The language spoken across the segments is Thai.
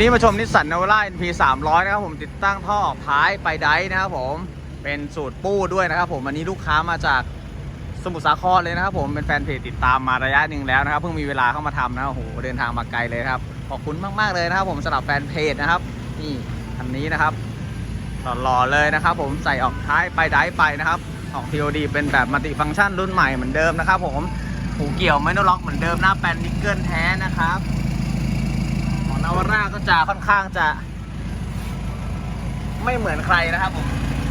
นี้มาชมนิสสันนาวาร่า NP 300 นะครับผมติดตั้งท่อออกท้ายไปไดฟ์นะครับผมเป็นสูตรปู้ด้วยนะครับผมอันนี้ลูกค้ามาจากสมุทรสาครเลยนะครับผมเป็นแฟนเพจติดตามมาระยะหนึ่งแล้วนะครับเพิ่งมีเวลาเข้ามาทำนะโอ้โหเดินทางมาไกลเลยครับขอบคุณมากๆเลยนะครับ ผมสำหรับแฟนเพจนะครับนี่คันนี้นะครับหล่อเลยนะครับ ผมใส่ออกท้ายไปไดฟ์ไปนะครับของ TOD เป็นแบบมัลติฟังก์ชันรุ่นใหม่เหมือนเดิมนะครับ ผมหูเกี่ยวไม่ต้องล็อกเหมือนเดิมหน้าแปลนนิกเกิลแท้นะครับ นาวาร่าก็จะค่อนข้างจะ ไม่เหมือนใครนะครับผม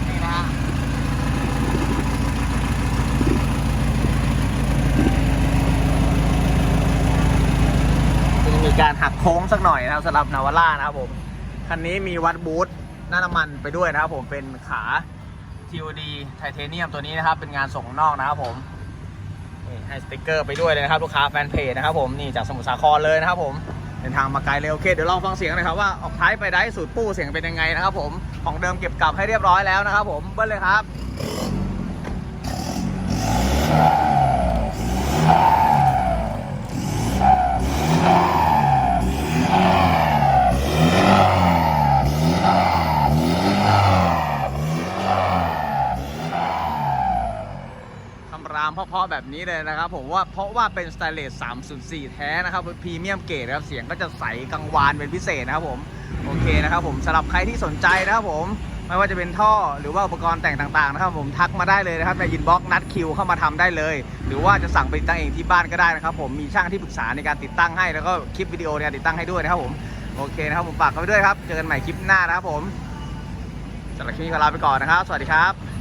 นี่นะฮะจะมีการหักโค้งสักหน่อยนะครับสำหรับนาวาร่านะครับผมคันนี้มีวัดบูทหน้าน้ำมันไปด้วยนะครับผมเป็นขา TOD ไทเทเนียมตัวนี้นะครับ เป็นงานส่งนอกนะครับผมให้สติกเกอร์ไปด้วยเลยนะครับ ลูกค้าแฟนเพจนะครับผมนี่จากสมุทรสาครเลยนะครับผม เดินทางมาไกลเลยโอเคเดี๋ยวลองฟังเสียงหน่อยครับว่าออกท้ายไปได้สูตรปู้เสียงเป็นยังไงนะครับผมของเดิมเก็บกลับให้เรียบร้อยแล้วนะครับผมเบิ้ลเลยครับามเพราะๆแบบนี้เลยนะครับผมว่าเพราะว่าเป็นสไตเลส304 แท้นะครับพรีเมียมเกรดนะครับเสียงก็จะใสกังวานเป็นพิเศษนะครับผมโอเคนะครับผมสำหรับใครที่สนใจนะครับผมไม่ว่าจะเป็นท่อหรือว่าอุปกรณ์แต่งต่างๆนะครับผมทักมาได้เลยนะครับในยินบ็อกนัดคิวเข้ามาทำได้เลย หรือว่าจะสั่งไปติดตั้งเองที่บ้านก็ได้นะครับผมมีช่างที่ปรึกษาในการติดตั้งให้แล้วก็คลิปวิดีโอในการติดตั้งให้ด้วยนะครับผมโอเคนะครับผมฝากกันไปด้วยครับเจอกันใหม่คลิปหน้านะครับผมสำหรับคลิปนี้ขอลาไปก่อนนะครับ สวัสดีครับ